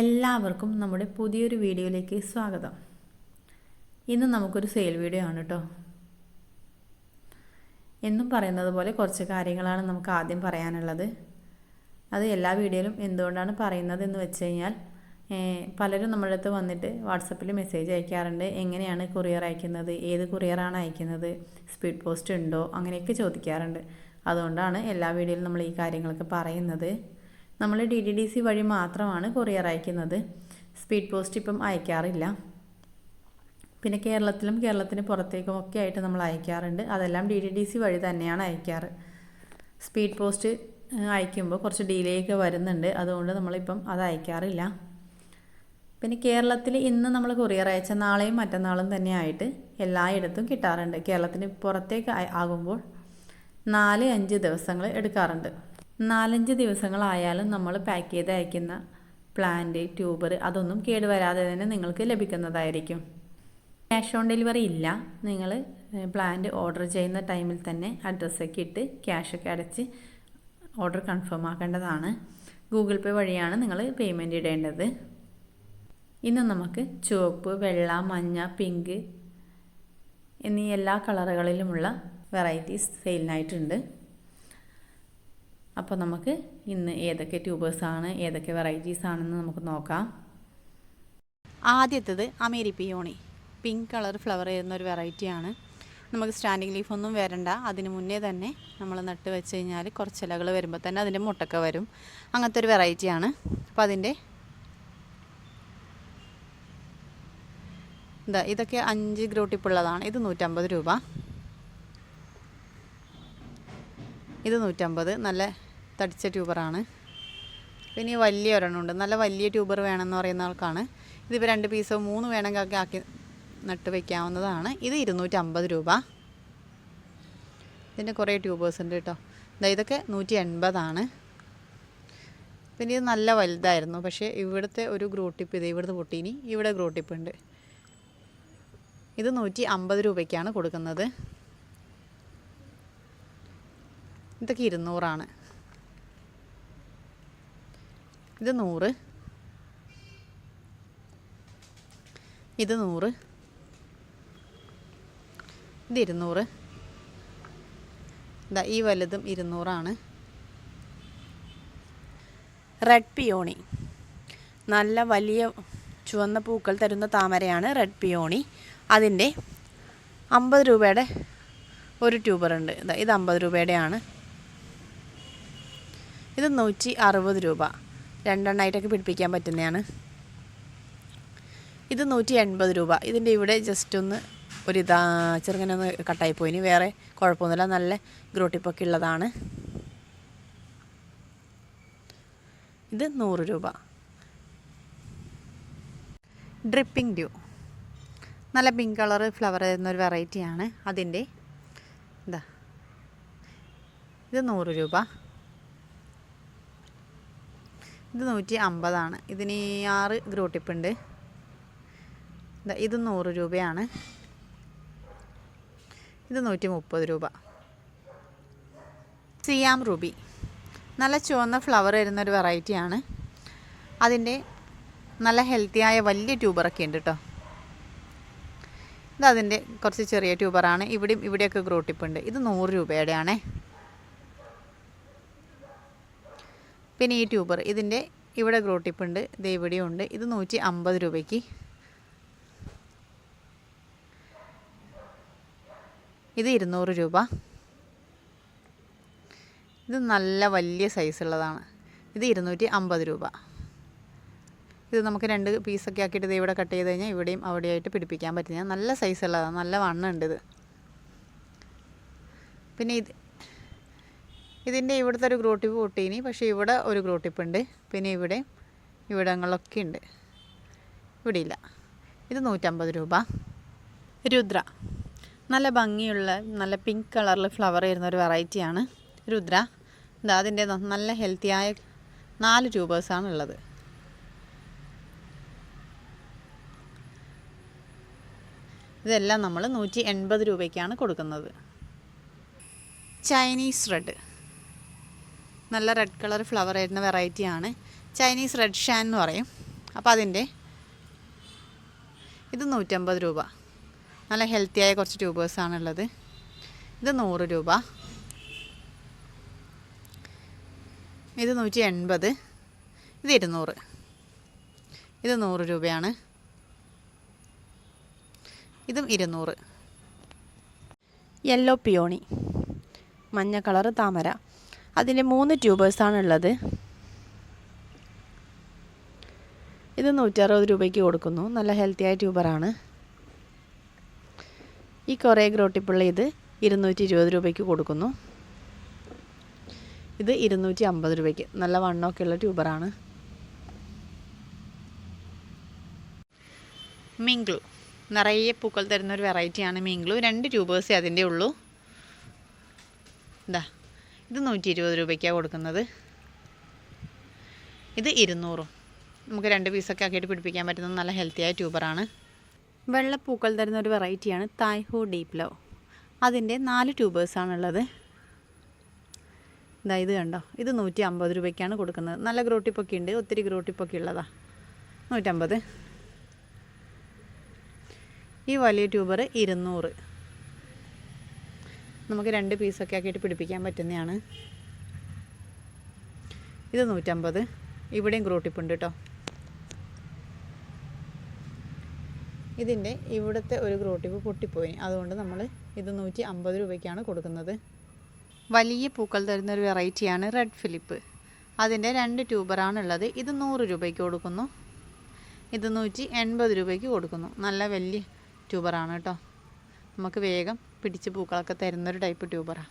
എല്ലാവർക്കും നമ്മുടെ പുതിയൊരു വീഡിയോയിലേക്ക് സ്വാഗതം. ഇന്ന് നമുക്കൊരു സെയിൽ വീഡിയോ ആണ് കേട്ടോ എന്നും പറയുന്നത് പോലെ കുറച്ച് കാര്യങ്ങളാണ് നമുക്ക് ആദ്യം പറയാനുള്ളത്. അത് എല്ലാ വീഡിയോയിലും എന്തുകൊണ്ടാണ് പറയുന്നത് എന്ന് വെച്ച് കഴിഞ്ഞാൽ പലരും നമ്മുടെ അടുത്ത് വന്നിട്ട് വാട്സപ്പിൽ മെസ്സേജ് അയക്കാറുണ്ട്. എങ്ങനെയാണ് കൊറിയർ അയക്കുന്നത്? ഏത് കൊറിയറാണ് അയക്കുന്നത്? സ്പീഡ് പോസ്റ്റ് ഉണ്ടോ? അങ്ങനെയൊക്കെ ചോദിക്കാറുണ്ട്. അതുകൊണ്ടാണ് എല്ലാ വീഡിയോയിലും നമ്മൾ ഈ കാര്യങ്ങളൊക്കെ പറയുന്നത്. നമ്മൾ ഡി ഡി ഡി സി വഴി മാത്രമാണ് കൊറിയർ അയക്കുന്നത്. സ്പീഡ് പോസ്റ്റ് ഇപ്പം അയക്കാറില്ല. പിന്നെ കേരളത്തിലും കേരളത്തിന് പുറത്തേക്കും ഒക്കെ ആയിട്ട് നമ്മൾ അയക്കാറുണ്ട്. അതെല്ലാം ഡി ഡി ഡി സി വഴി തന്നെയാണ് അയക്കാറ്. സ്പീഡ് പോസ്റ്റ് അയക്കുമ്പോൾ കുറച്ച് ഡിലേ ഒക്കെ വരുന്നുണ്ട്. അതുകൊണ്ട് നമ്മളിപ്പം അത് അയക്കാറില്ല. പിന്നെ കേരളത്തിൽ ഇന്ന് നമ്മൾ കൊറിയർ അയച്ച നാളെയും മറ്റന്നാളും തന്നെ ആയിട്ട് എല്ലായിടത്തും കിട്ടാറുണ്ട്. കേരളത്തിന് പുറത്തേക്ക് ആകുമ്പോൾ നാല് അഞ്ച് ദിവസങ്ങൾ എടുക്കാറുണ്ട്. നാലഞ്ച് ദിവസങ്ങളായാലും നമ്മൾ പാക്ക് ചെയ്ത് അയക്കുന്ന പ്ലാന്റ് ട്യൂബർ അതൊന്നും കേടുവരാതെ തന്നെ നിങ്ങൾക്ക് ലഭിക്കുന്നതായിരിക്കും. ക്യാഷ് ഓൺ ഡെലിവറി ഇല്ല. നിങ്ങൾ പ്ലാന്റ് ഓർഡർ ചെയ്യുന്ന ടൈമിൽ തന്നെ അഡ്രസ്സൊക്കെ ഇട്ട് ക്യാഷൊക്കെ അടച്ച് ഓർഡർ കൺഫേം ആക്കേണ്ടതാണ്. ഗൂഗിൾ പേ വഴിയാണ് നിങ്ങൾ പേയ്മെന്റ് ഇടേണ്ടത്. ഇന്ന് നമുക്ക് ചുവപ്പ് വെള്ള മഞ്ഞ പിങ്ക് എന്നീ എല്ലാ കളറുകളിലുമുള്ള വെറൈറ്റീസ് സെയിലിനായിട്ടുണ്ട് അപ്പോൾ നമുക്ക് ഇന്ന് ഏതൊക്കെ ട്യൂബേഴ്സാണ് ഏതൊക്കെ വെറൈറ്റീസ് ആണെന്ന് നമുക്ക് നോക്കാം. ആദ്യത്തേത് അമേരി പിയോണി പിങ്ക് കളർ ഫ്ലവർ ചെയ്യുന്ന ഒരു വെറൈറ്റിയാണ് നമുക്ക് സ്റ്റാൻഡിങ് ലീഫൊന്നും വരണ്ട. അതിന് മുന്നേ തന്നെ നമ്മൾ നട്ട് വെച്ച് കഴിഞ്ഞാൽ കുറച്ച് ഇലകൾ വരുമ്പോൾ തന്നെ അതിന്റെ മുട്ടൊക്കെ വരും. അങ്ങനത്തെ ഒരു വെറൈറ്റിയാണ് അപ്പോൾ അതിന്റെ എന്താ ഇതൊക്കെ അഞ്ച് ഗ്രോട്ടിപ്പുള്ളതാണ് ഇത് നൂറ്റമ്പത് രൂപ. ഇത് നൂറ്റമ്പത്. നല്ല തടിച്ച ട്യൂബറാണ്. പിന്നെ ഈ വലിയ ഒരെണ്ണമുണ്ട്. നല്ല വലിയ ട്യൂബർ വേണമെന്ന് പറയുന്ന ആൾക്കാണ്. ഇതിപ്പോൾ രണ്ട് പീസോ മൂന്ന് വേണമെങ്കിൽ ആക്കി നട്ട് വയ്ക്കാവുന്നതാണ് ഇത് ഇരുന്നൂറ്റമ്പത് രൂപ. ഇതിന്റെ കുറേ ട്യൂബേഴ്സ് ഉണ്ട് കേട്ടോ. ഇതൊക്കെ നൂറ്റി എൺപതാണ് പിന്നെ ഇത് നല്ല വലുതായിരുന്നു. പക്ഷേ ഇവിടുത്തെ ഒരു ഗ്രോ ടിപ്പ് ഇത് ഇവിടുത്തെ പൊട്ടീനി ഇവിടെ ഗ്രോ ടിപ്പ് ഉണ്ട്. ഇത് നൂറ്റി അമ്പത് രൂപയ്ക്കാണ് കൊടുക്കുന്നത്. ഇതൊക്കെ ഇരുന്നൂറാണ്. ഇത് നൂറ്. ഇത് നൂറ്. ഇത് ഇരുന്നൂറ്. ഇതാ ഈ വലുതും ഇരുന്നൂറാണ്. റെഡ് പിയോണി നല്ല വലിയ ചുവന്ന പൂക്കൾ തരുന്ന താമരയാണ് റെഡ് പിയോണി അതിന്റെ അമ്പത് രൂപയുടെ ഒരു ട്യൂബറുണ്ട് ഇതാ ഇത് അമ്പത് രൂപയുടെയാണ്. ഇത് നൂറ്റി അറുപത് രൂപ. രണ്ടെണ്ണമായിട്ടൊക്കെ പിടിപ്പിക്കാൻ പറ്റുന്നതാണ്. ഇത് നൂറ്റി എൺപത് രൂപ. ഇതിന്റെ ഇവിടെ ജസ്റ്റ് ഒന്ന് ഒരു ഇതാ ചെറുങ്ങനെ ഒന്ന് കട്ടായി പോയിന് വേറെ കുഴപ്പമൊന്നുമില്ല. നല്ല ഗ്രോട്ടിപ്പൊക്കെ ഉള്ളതാണ്. ഇത് നൂറ് രൂപ. ഡ്രിപ്പിംഗ് ഡ്യൂ നല്ല പിങ്ക് കളർ ഫ്ലവർ തരുന്ന ഒരു വെറൈറ്റിയാണ് അതിന്റെ. എന്താ ഇത് നൂറ് രൂപ. ഇത് നൂറ്റി അമ്പതാണ് ഇതിന് ആറ് ഗ്രോട്ടിപ്പുണ്ട്. ഇത് നൂറ് രൂപയാണ്. ഇത് നൂറ്റി മുപ്പത് രൂപ. സിയാം റൂബി. നല്ല ചുവന്ന ഫ്ലവർ വരുന്നൊരു വെറൈറ്റിയാണ്. അതിന്റെ നല്ല ഹെൽത്തിയായ വലിയ ട്യൂബറൊക്കെ ഉണ്ട് കേട്ടോ ഇതതിന്റെ കുറച്ച് ചെറിയ ട്യൂബറാണ്. ഇവിടെയും ഇവിടെയൊക്കെ ഗ്രോട്ടിപ്പുണ്ട്. ഇത് നൂറ് രൂപയുടെയാണേ. പിന്നെ ഈ ട്യൂബർ ഇതിന്റെ ഇവിടെ ഗ്രോട്ടിപ്പുണ്ട് ഇത് ഇവിടെയും ഉണ്ട്. ഇത് നൂറ്റി അമ്പത് രൂപയ്ക്ക്. ഇത് ഇരുന്നൂറ് രൂപ. ഇത് നല്ല വലിയ സൈസുള്ളതാണ് ഇത് ഇരുന്നൂറ്റി അമ്പത് രൂപ. ഇത് നമുക്ക് രണ്ട് പീസൊക്കെ ആക്കിയിട്ട് ഇത് ഇവിടെ കട്ട് ചെയ്ത് കഴിഞ്ഞാൽ ഇവിടെയും അവിടെയായിട്ട് പിടിപ്പിക്കാൻ പറ്റുന്ന നല്ല സൈസുള്ളതാണ് നല്ല വണ്ണുണ്ട് ഇത്. പിന്നെ ഇത് ഇതിന്റെ ഇവിടുത്തെ ഒരു ഗ്രോട്ടിപ്പ് പൊട്ടീനി പക്ഷേ ഇവിടെ ഒരു ഗ്രോട്ടിപ്പ് ഉണ്ട്. പിന്നെ ഇവിടെ ഇവിടങ്ങളൊക്കെ ഉണ്ട്. ഇവിടെ ഇല്ല. ഇത് നൂറ്റമ്പത് രൂപ. രുദ്ര. നല്ല ഭംഗിയുള്ള നല്ല പിങ്ക് കളറിൽ ഫ്ലവർ വരുന്ന ഒരു വെറൈറ്റിയാണ് രുദ്ര. ഇതാ അതിന്റെ നല്ല ഹെൽത്തിയായ നാല് ട്യൂബേഴ്സാണ് ഉള്ളത്. ഇതെല്ലാം നമ്മൾ നൂറ്റി എൺപത് രൂപയ്ക്കാണ് കൊടുക്കുന്നത്. ചൈനീസ് റെഡ് നല്ല റെഡ് കളർ ഫ്ലവർ വരുന്ന വെറൈറ്റിയാണ് ചൈനീസ് റെഡ് ഷാൻ എന്ന് പറയും. അപ്പോൾ അതിന്റെ ഇത് നൂറ്റമ്പത് രൂപ. നല്ല ഹെൽത്തിയായ കുറച്ച് ട്യൂബേഴ്സാണുള്ളത് ഇത് നൂറ് രൂപ. ഇത് നൂറ്റി എൺപത് ഇത് ഇരുന്നൂറ്. ഇത് നൂറ് രൂപയാണ്. ഇതും ഇരുന്നൂറ്. യെല്ലോ പിയോണി മഞ്ഞ കളറ് താമര. അതിന്റെ മൂന്ന് ട്യൂബേഴ്സാണ് ഉള്ളത് ഇത് നൂറ്ററുപത് രൂപയ്ക്ക് കൊടുക്കുന്നു. നല്ല ഹെൽത്തിയായ ട്യൂബറാണ് ഈ കുറേ ഗ്രോട്ടിപ്പുള്ള ഇത് ഇരുന്നൂറ്റി ഇരുപത് രൂപയ്ക്ക് കൊടുക്കുന്നു. ഇത് ഇരുന്നൂറ്റി അമ്പത് രൂപയ്ക്ക്. നല്ല വണ്ണമൊക്കെ ഉള്ള ട്യൂബറാണ് മിങ്ക്ലു നിറയെ പൂക്കൾ തരുന്ന ഒരു വെറൈറ്റിയാണ് മിങ്ക്ലു രണ്ട് ട്യൂബേഴ്സേ അതിന്റെ ഉള്ളൂ. ഇതാ. ഇത് നൂറ്റി ഇരുപത് രൂപയ്ക്കാണ് കൊടുക്കുന്നത്. ഇത് ഇരുന്നൂറും. നമുക്ക് രണ്ട് പീസൊക്കെ ആക്കിയിട്ട് പിടിപ്പിക്കാൻ പറ്റുന്ന നല്ല ഹെൽത്തിയായ ട്യൂബറാണ്. വെള്ളപ്പൂക്കൾ തരുന്ന ഒരു വെറൈറ്റിയാണ് തായ്ഹു ഡീപ് ലോ. അതിന്റെ നാല് ട്യൂബേഴ്സാണുള്ളത്. ഇതാ ഇത് കണ്ടോ? ഇത് നൂറ്റി അമ്പത് രൂപയ്ക്കാണ് കൊടുക്കുന്നത്. നല്ല ഗ്രോട്ടിപ്പൊക്കെ ഉണ്ട് ഒത്തിരി ഗ്രോട്ടിപ്പൊക്കെ ഉള്ളതാ നൂറ്റമ്പത്. ഈ വലിയ ട്യൂബർ ഇരുന്നൂറ്. നമുക്ക് രണ്ട് പീസൊക്കെ ആക്കിയിട്ട് പിടിപ്പിക്കാൻ പറ്റുന്നതാണ്. ഇത് നൂറ്റമ്പത്. ഇവിടെയും ക്രൂട്ടിപ്പുണ്ട് കേട്ടോ. ഇതിന്റെ ഇവിടുത്തെ ഒരു ഗ്രോട്ടിപ്പ് പൊട്ടിപ്പോയി. അതുകൊണ്ട് നമ്മൾ ഇത് നൂറ്റി അമ്പത് രൂപയ്ക്കാണ് കൊടുക്കുന്നത്. വലിയ പൂക്കൾ തരുന്ന ഒരു വെറൈറ്റിയാണ് റെഡ് ഫിലിപ്പ്. അതിന്റെ രണ്ട് ട്യൂബറാണുള്ളത്. ഇത് നൂറ് രൂപയ്ക്ക് കൊടുക്കുന്നു. ഇത് നൂറ്റി എൺപത് രൂപയ്ക്ക് കൊടുക്കുന്നു. നല്ല വലിയ ട്യൂബറാണ് കേട്ടോ. നമുക്ക് വേഗം പിടിച്ച് പൂക്കളൊക്കെ തരുന്നൊരു ടൈപ്പ് ട്യൂബറാണ്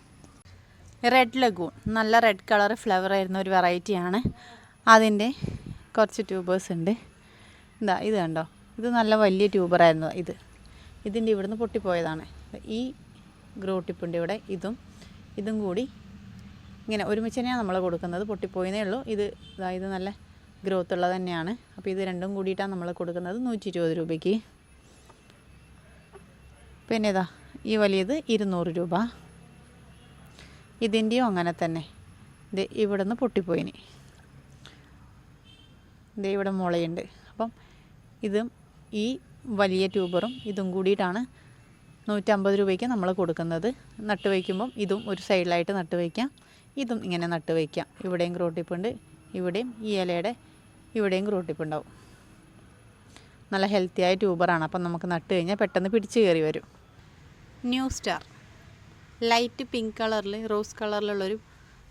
റെഡ് ലഗൂൺ നല്ല റെഡ് കളർ ഫ്ലവർ ആയിരുന്ന ഒരു വെറൈറ്റിയാണ് അതിന്റെ കുറച്ച് ട്യൂബേഴ്സ് ഉണ്ട്. ഇതാ ഇത് കണ്ടോ? ഇത് നല്ല വലിയ ട്യൂബറായിരുന്നു ഇത്. ഇതിന്റെ ഇവിടുന്ന് പൊട്ടിപ്പോയതാണ്. ഈ ഗ്രോ ടിപ്പിന്റെ ഇവിടെ ഇതും. ഇതും കൂടി ഇങ്ങനെ ഒരുമിച്ച് തന്നെയാണ് നമ്മൾ കൊടുക്കുന്നത്. പൊട്ടിപ്പോയെന്നേ ഉള്ളൂ. ഇത് ഇത് നല്ല ഗ്രോത്ത് ഉള്ളത് തന്നെയാണ്. അപ്പോൾ ഇത് രണ്ടും കൂടിയിട്ടാണ് നമ്മൾ കൊടുക്കുന്നത് നൂറ്റി ഇരുപത് രൂപയ്ക്ക്. പിന്നെ ഇതാ ഈ വലിയത് ഇരുന്നൂറ് രൂപ. ഇതിന്റെയും അങ്ങനെ തന്നെ. ഇത് ഇവിടെ നിന്ന് പൊട്ടിപ്പോയിന്. ഇത് ഇവിടെ മുളയുണ്ട്. അപ്പം ഇതും ഈ വലിയ ട്യൂബറും ഇതും കൂടിയിട്ടാണ് നൂറ്റമ്പത് രൂപയ്ക്ക് നമ്മൾ കൊടുക്കുന്നത്. നട്ട് വയ്ക്കുമ്പം ഇതും ഒരു സൈഡിലായിട്ട് നട്ട് വയ്ക്കാം. ഇതും ഇങ്ങനെ നട്ട് വയ്ക്കാം. ഇവിടെയും ക്രോട്ടിപ്പുണ്ട് ഇവിടെയും ഈ ഇലയുടെ ഇവിടെയും ക്രോട്ടിപ്പുണ്ടാവും. നല്ല ഹെൽത്തിയായ ട്യൂബറാണ്. അപ്പം നമുക്ക് നട്ട് കഴിഞ്ഞാൽ പെട്ടെന്ന് പിടിച്ച് കയറി വരും. New star. ലൈറ്റ് പിങ്ക് കളറിൽ റോസ് കളറിലുള്ളൊരു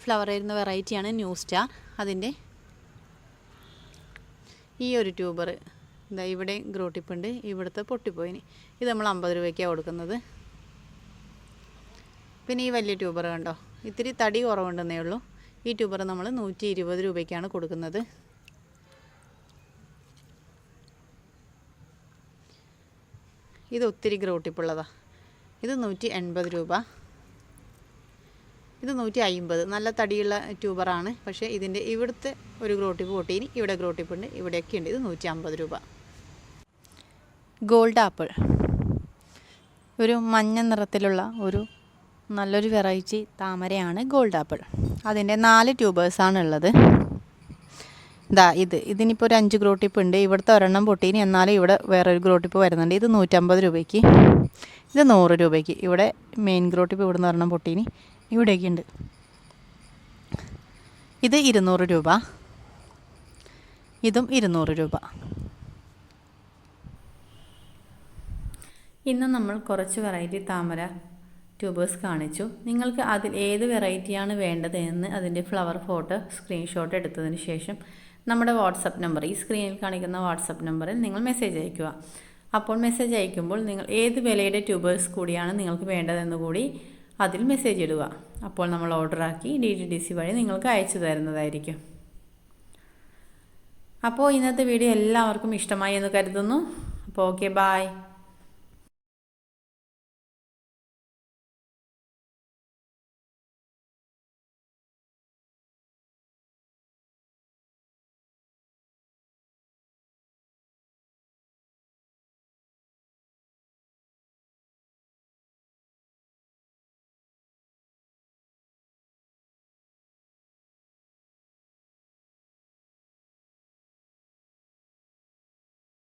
ഫ്ലവർ വരുന്ന വെറൈറ്റിയാണ് ന്യൂ സ്റ്റാർ. അതിന്റെ ഈ ഒരു ട്യൂബർ ഇതാ ഇവിടെ ഗ്രോട്ടിപ്പുണ്ട്. ഇവിടുത്തെ പൊട്ടിപ്പോയിന്. ഇത് നമ്മൾ അമ്പത് രൂപയ്ക്കാണ് കൊടുക്കുന്നത്. പിന്നെ ഈ വലിയ ട്യൂബർ കണ്ടോ? ഇത്തിരി തടി കുറവുണ്ടെന്നേ ഉള്ളൂ. ഈ ട്യൂബർ നമ്മൾ നൂറ്റി ഇരുപത് രൂപയ്ക്കാണ് കൊടുക്കുന്നത്. ഇത് ഒത്തിരി ഗ്രോ ടിപ്പുള്ളതാണ് ഇത് നൂറ്റി എൺപത് രൂപ. ഇത് നൂറ്റി അയിമ്പത് നല്ല തടിയുള്ള ട്യൂബറാണ് പക്ഷേ ഇതിന്റെ ഇവിടുത്തെ ഒരു ഗ്രോട്ടിപ്പ് പൊട്ടീനി ഇവിടെ ഗ്രോട്ടിപ്പ് ഉണ്ട്. ഇവിടെയൊക്കെ ഉണ്ട്. ഇത് നൂറ്റി അമ്പത് രൂപ. Gold apple. ഒരു മഞ്ഞ നിറത്തിലുള്ള ഒരു നല്ലൊരു വെറൈറ്റി താമരയാണ് ഗോൾഡ് ആപ്പിൾ. അതിന്റെ നാല് ട്യൂബേഴ്സാണ് ഉള്ളത്. ഇതാ ഇത്. ഇതിനിപ്പോൾ ഒരു അഞ്ച് ഗ്രോട്ടിപ്പ് ഉണ്ട്. ഇവിടുത്തെ ഒരെണ്ണം പൊട്ടീനി. എന്നാലും ഇവിടെ വേറൊരു ഗ്രോട്ടിപ്പ് വരുന്നുണ്ട്. ഇത് നൂറ്റമ്പത് രൂപയ്ക്ക്. ഇത് നൂറ് രൂപയ്ക്ക്. ഇവിടെ മെയിൻ ഗ്രോട്ടിപ്പ് ഇവിടുന്ന് ഒരെണ്ണം പൊട്ടീനി. ഇവിടെയൊക്കെ ഉണ്ട്. ഇത് ഇരുന്നൂറ് രൂപ. ഇതും ഇരുന്നൂറ് രൂപ. ഇന്ന് നമ്മൾ കുറച്ച് വെറൈറ്റി താമര ട്യൂബേഴ്സ് കാണിച്ചു. നിങ്ങൾക്ക് അതിൽ ഏത് വെറൈറ്റിയാണ് വേണ്ടത് എന്ന് അതിന്റെ ഫ്ലവർ ഫോട്ടോ സ്ക്രീൻഷോട്ട് എടുത്തതിന് ശേഷം നമ്മുടെ വാട്സപ്പ് നമ്പർ ഈ സ്ക്രീനിൽ കാണിക്കുന്ന വാട്സപ്പ് നമ്പറിൽ നിങ്ങൾ മെസ്സേജ് അയയ്ക്കുക. അപ്പോൾ മെസ്സേജ് അയക്കുമ്പോൾ നിങ്ങൾ ഏത് വിലയുടെ ട്യൂബേഴ്സ് കൂടിയാണ് നിങ്ങൾക്ക് വേണ്ടതെന്ന് കൂടി അതിൽ മെസ്സേജ് ഇടുക. അപ്പോൾ നമ്മൾ ഓർഡറാക്കി ഡി ടി ഡി സി വഴി നിങ്ങൾക്ക് അയച്ചു തരുന്നതായിരിക്കും. അപ്പോൾ ഇന്നത്തെ വീഡിയോ എല്ലാവർക്കും ഇഷ്ടമായി എന്ന് കരുതുന്നു. അപ്പോൾ ഓക്കെ ബായ്